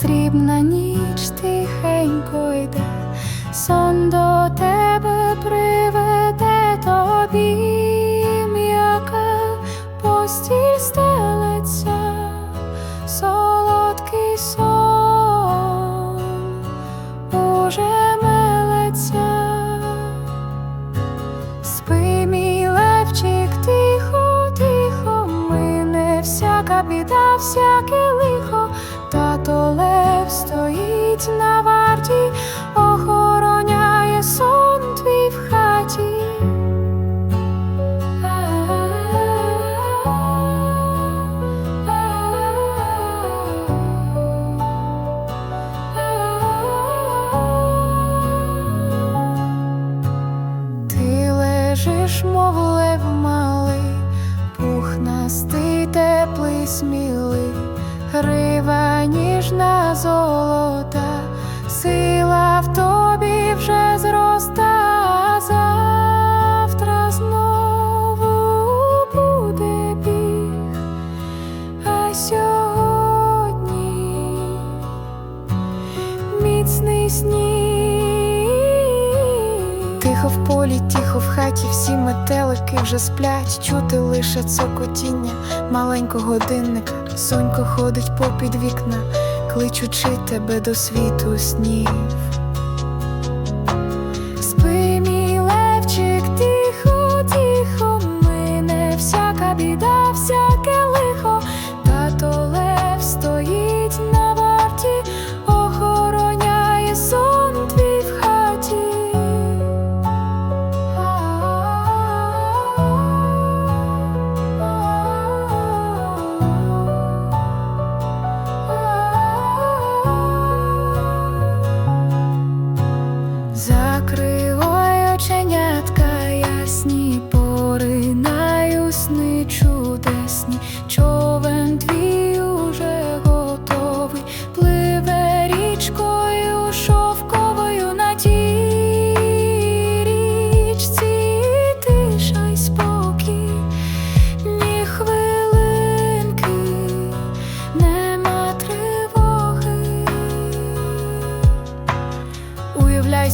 срібна ніч тихенько йде, сон до тебе приведе тобі, м'яка постіль стелиться, солодкий сон уже мелеться. Спи, мій левчик, тихо, тихо, мине всяка біда, всяке пухнастий, теплий, смілий, грива ніжна золота, сила в тобі вже зроста, завтра буде біг, а сьогодні міцний сніг. Тихо в полі, тихо в хаті, всі метелики вже сплять, чути лише цокотіння маленького годинника. Сонько ходить попід вікна, кличучи тебе до світу снів.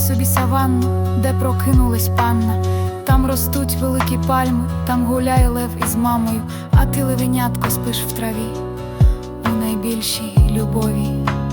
Собі саванну, де прокинулась панна. Там ростуть великі пальми, там гуляє лев із мамою, а ти левенятко спиш в траві у найбільшій любові.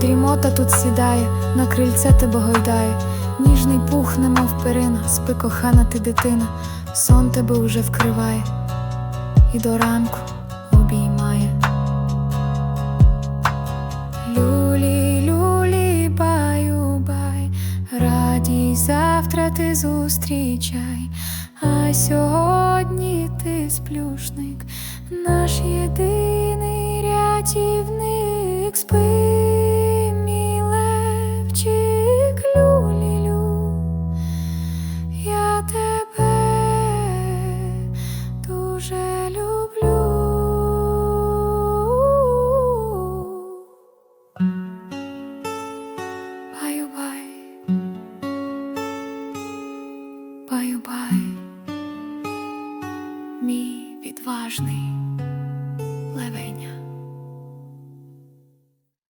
Дрімота тут сідає, на крильце тебе гойдає, ніжний пух, немов перина, спи кохана ти дитина, сон тебе уже вкриває і до ранку обіймає. Люлі, люлі, баю, бай, радій, завтра ти зустрічай, а сьогодні ти сплюшник, наш єдиний рятівник, дуже люблю. Баю-бай, баю-бай, мій відважний